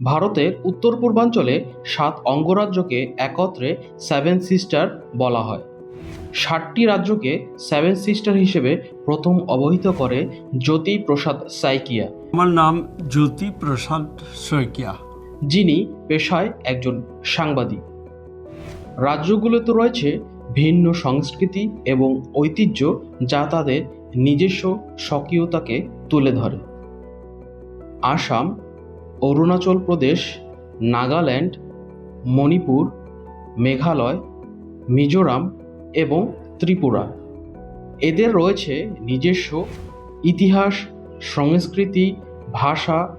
ভারতের উত্তর পূর্বাঞ্চলে সাত অঙ্গরাজ্যকে একত্রে সেভেন সিস্টার বলা হয়। ষাটটি রাজ্যকে সেভেন সিস্টার হিসেবে প্রথম অবহিত করে জ্যোতি প্রসাদ সাইকিয়া। আমার নাম জ্যোতি প্রসাদ শইকিয়া যিনি পেশায় একজন সাংবাদিক। রাজ্যগুলোতে রয়েছে ভিন্ন সংস্কৃতি এবং ঐতিহ্য যা তাদের নিজস্ব স্বকীয়তাকে তুলে ধরে। আসাম অরুণাচল প্রদেশ, নাগাল্যান্ড, মণিপুর, মেঘালয়, মিজোরাম এবং ত্রিপুরা। এদের রয়েছে নিজস্ব ইতিহাস, সংস্কৃতি, ভাষা,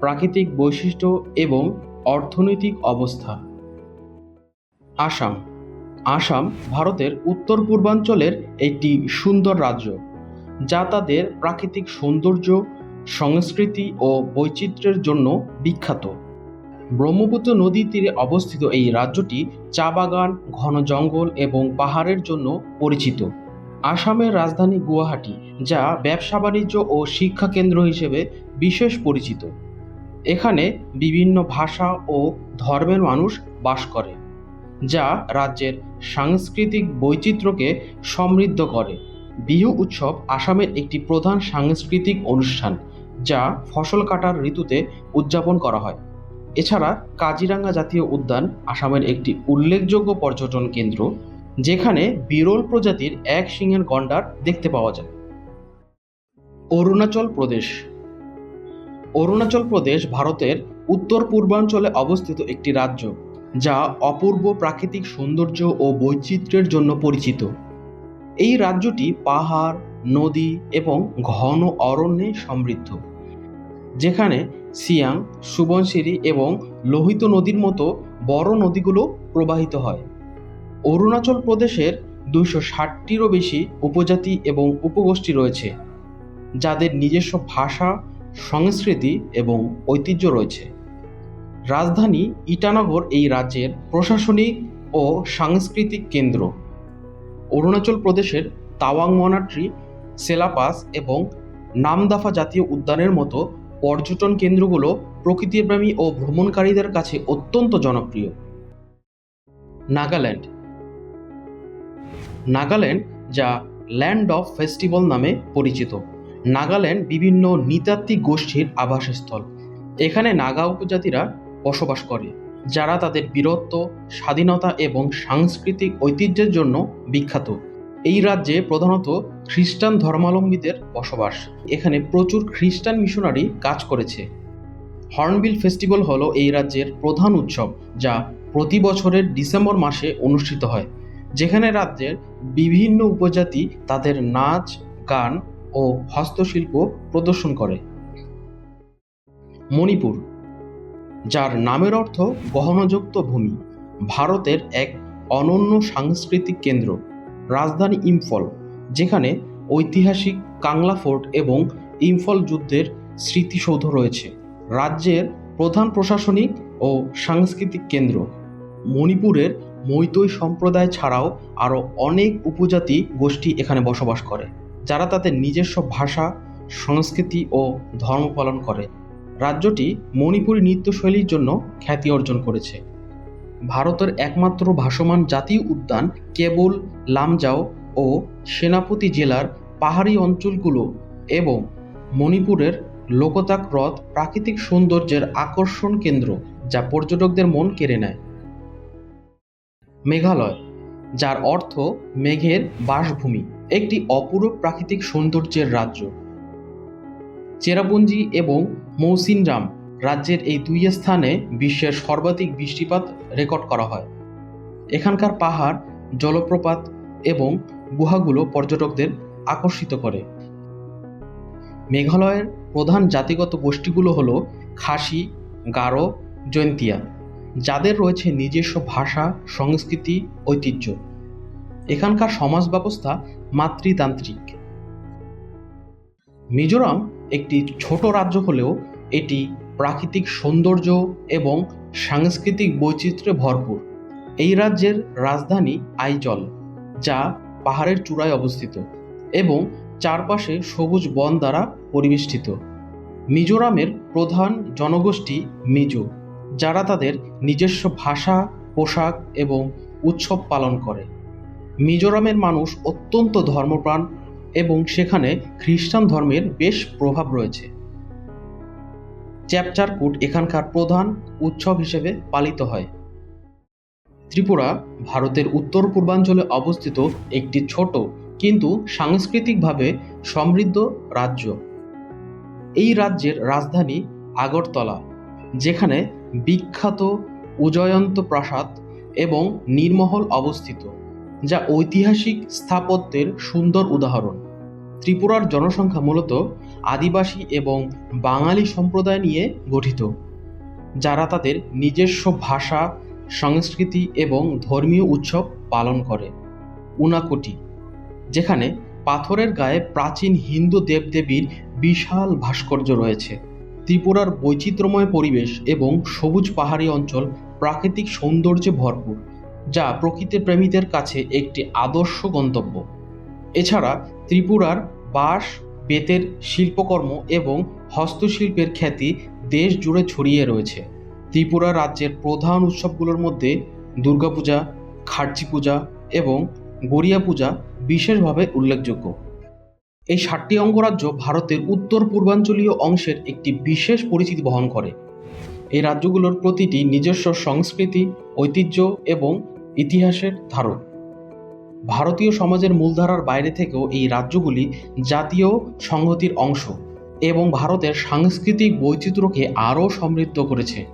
প্রাকৃতিক বৈশিষ্ট্য এবং অর্থনৈতিক অবস্থা। আসাম। আসাম ভারতের উত্তর পূর্বাঞ্চলের একটি সুন্দর রাজ্য, যা তাদের প্রাকৃতিক সৌন্দর্য সংস্কৃতি ও বৈচিত্র্যের জন্য বিখ্যাত। ব্রহ্মপুত্র নদীর তীরে অবস্থিত এই রাজ্যটি চা বাগান, ঘন জঙ্গল এবং পাহাড়ের জন্য পরিচিত। আসামের রাজধানী গুয়াহাটি, যা ব্যবসা, বাণিজ্য ও শিক্ষা কেন্দ্র হিসেবে বিশেষ পরিচিত। এখানে বিভিন্ন ভাষা ও ধর্মের মানুষ বাস করে, যা রাজ্যের সাংস্কৃতিক বৈচিত্র্যকে সমৃদ্ধ করে। বিহু উৎসব আসামের একটি প্রধান সাংস্কৃতিক অনুষ্ঠান। যা ফসল কাটার ঋতুতে উদযাপন করা হয়। এছাড়া কাজিরাঙ্গা জাতীয় উদ্যান আসামের একটি উল্লেখযোগ্য পর্যটন কেন্দ্র, যেখানে বিরল প্রজাতির এক শিঙের গন্ডার দেখতে পাওয়া যায়। অরুণাচল প্রদেশ। অরুণাচল প্রদেশ ভারতের উত্তর পূর্বাঞ্চলে অবস্থিত একটি রাজ্য, যা অপূর্ব প্রাকৃতিক সৌন্দর্য ও বৈচিত্র্যের জন্য পরিচিত। এই রাজ্যটি পাহাড় নদী এবং ঘন অরণ্যে সমৃদ্ধ, যেখানে সিয়াং, সুবনশিরি এবং লোহিত নদীর মতো বড় নদীগুলো প্রবাহিত হয়। অরুণাচল প্রদেশের দুইশো ষাটটিরও বেশি উপজাতি এবং উপগোষ্ঠী রয়েছে, যাদের নিজস্ব ভাষা, সংস্কৃতি এবং ঐতিহ্য রয়েছে। রাজধানী ইটানগর এই রাজ্যের প্রশাসনিক ও সাংস্কৃতিক কেন্দ্র। অরুণাচল প্রদেশের তাওয়াং মনাট্রি সেলাপাস এবং নামদাফা জাতীয় উদ্যানের মতো পর্যটন কেন্দ্রগুলো প্রকৃতিপ্রেমী ও ভ্রমণকারীদের কাছে অত্যন্ত জনপ্রিয়। নাগাল্যান্ড। নাগাল্যান্ড, যা ল্যান্ড অফ ফেস্টিভ্যাল নামে পরিচিত। নাগাল্যান্ড বিভিন্ন নৃতাত্ত্বিক গোষ্ঠীর আবাসস্থল। এখানে নাগা উপজাতিরা বসবাস করে, যারা তাদের বীরত্ব, স্বাধীনতা এবং সাংস্কৃতিক ঐতিহ্যের জন্য বিখ্যাত। এই রাজ্যে প্রধানত খ্রিস্টান ধর্মাবলম্বীদের বসবাস। এখানে প্রচুর খ্রিস্টান মিশনারি কাজ করেছে। হর্নবিল ফেস্টিভ্যাল হলো এই রাজ্যের প্রধান উৎসব, যা প্রতি বছরের ডিসেম্বর মাসে অনুষ্ঠিত হয়, যেখানে রাজ্যের বিভিন্ন উপজাতি তাদের নাচ, গান ও হস্তশিল্প প্রদর্শন করে। মণিপুর, যার নামের অর্থ গহনযুক্ত ভূমি, ভারতের এক অনন্য সাংস্কৃতিক কেন্দ্র। রাজধানী ইম্ফল, যেখানে ঐতিহাসিক কাংলা ফোর্ট এবং ইম্ফল যুদ্ধের স্মৃতিসৌধ রয়েছে। রাজ্যের প্রধান প্রশাসনিক ও সাংস্কৃতিক কেন্দ্র। মণিপুরের মৈতৈ সম্প্রদায় ছাড়াও আরও অনেক উপজাতি গোষ্ঠী এখানে বসবাস করে, যারা তাদের নিজস্ব ভাষা, সংস্কৃতি ও ধর্ম পালন করে। রাজ্যটি মণিপুরী নৃত্যশৈলীর জন্য খ্যাতি অর্জন করেছে। ভারতের একমাত্র ভাসমান জাতীয় উদ্যান কেবল, লামজাও ও সেনাপতি জেলার পাহাড়ি অঞ্চলগুলো এবং মণিপুরের লোকতাক হ্রদ প্রাকৃতিক সৌন্দর্যের আকর্ষণ কেন্দ্র যা পর্যটকদের মন কেড়ে নেয়। মেঘালয়, যার অর্থ মেঘের বাসভূমি, একটি অপূরূপ প্রাকৃতিক সৌন্দর্যের রাজ্য। চেরাপুঞ্জি এবং মৌসিনরাম রাজ্যের এই দুই স্থানে বিশ্বের সর্বাধিক বৃষ্টিপাত রেকর্ড করা হয়। এখানকার পাহাড়, জলপ্রপাত এবং গুহাগুলো পর্যটকদের আকর্ষিত করে। মেঘালয়ের প্রধান জাতিগত গোষ্ঠীগুলো হলো খাসি, গারো, জৈন্তিয়া, যাদের রয়েছে নিজস্ব ভাষা, সংস্কৃতি, ঐতিহ্য। এখানকার সমাজ ব্যবস্থা মাতৃতান্ত্রিক। মিজোরাম একটি ছোট রাজ্য হলেও এটি প্রাকৃতিক সৌন্দর্য এবং সাংস্কৃতিক বৈচিত্র্যে ভরপুর। এই রাজ্যের রাজধানী আইজল, যা পাহাড়ের চূড়ায় অবস্থিত এবং চারপাশে সবুজ বন দ্বারা পরিবেষ্টিত। মিজোরামের প্রধান জনগোষ্ঠী মিজো, যারা তাদের নিজস্ব ভাষা, পোশাক এবং উৎসব পালন করে। মিজোরামের মানুষ অত্যন্ত ধর্মপ্রাণ এবং সেখানে খ্রিস্টান ধর্মের বেশ প্রভাব রয়েছে। চ্যাপচারকুট এখানকার প্রধান উৎসব হিসেবে পালিত হয়। ত্রিপুরা ভারতের উত্তর পূর্বাঞ্চলে অবস্থিত একটি ছোট কিন্তু সাংস্কৃতিকভাবে সমৃদ্ধ রাজ্য। এই রাজ্যের রাজধানী আগরতলা, যেখানে বিখ্যাত উজয়ন্ত প্রাসাদ এবং নীরমহল অবস্থিত, যা ঐতিহাসিক স্থাপত্যের সুন্দর উদাহরণ। ত্রিপুরার জনসংখ্যা মূলত আদিবাসী এবং বাঙালি সম্প্রদায় নিয়ে গঠিত, যারা তাদের নিজস্ব ভাষা, সংস্কৃতি এবং ধর্মীয় উৎসব পালন করে। উনাকোটি, যেখানে পাথরের গায়ে প্রাচীন হিন্দু দেবদেবীর বিশাল ভাস্কর্য রয়েছে। ত্রিপুরার বৈচিত্র্যময় পরিবেশ এবং সবুজ পাহাড়ি অঞ্চল প্রাকৃতিক সৌন্দর্যে ভরপুর, যা প্রকৃতি প্রেমীদের কাছে একটি আদর্শ গন্তব্য। এছাড়া ত্রিপুরার বাঁশ, বেতের শিল্পকর্ম এবং হস্তশিল্পের খ্যাতি দেশ জুড়ে ছড়িয়ে রয়েছে। ত্রিপুরা রাজ্যের প্রধান উৎসবগুলোর মধ্যে দুর্গাপূজা খার্চি পূজা এবং গড়িয়া পূজা বিশেষভাবে উল্লেখযোগ্য। এই ষাটটি অঙ্গরাজ্য ভারতের উত্তর পূর্বাঞ্চলীয় অংশের একটি বিশেষ পরিচিতি বহন করে। এই রাজ্যগুলোর প্রতিটি নিজস্ব সংস্কৃতি, ঐতিহ্য এবং ইতিহাসের ধারক ভারতীয় সমাজের মূলধারার বাইরে থেকেও এই রাজ্যগুলি জাতীয় সংহতির অংশ এবং ভারতের সাংস্কৃতিক বৈচিত্র্যকে আরও সমৃদ্ধ করেছে।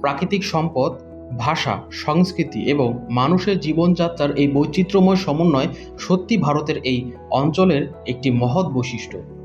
প্রাকৃতিক সম্পদ, ভাষা, সংস্কৃতি এবং মানুষের জীবনযাত্রার এই বৈচিত্র্যময় সমন্বয় সত্যি ভারতের এই অঞ্চলের একটি মহৎ বৈশিষ্ট্য।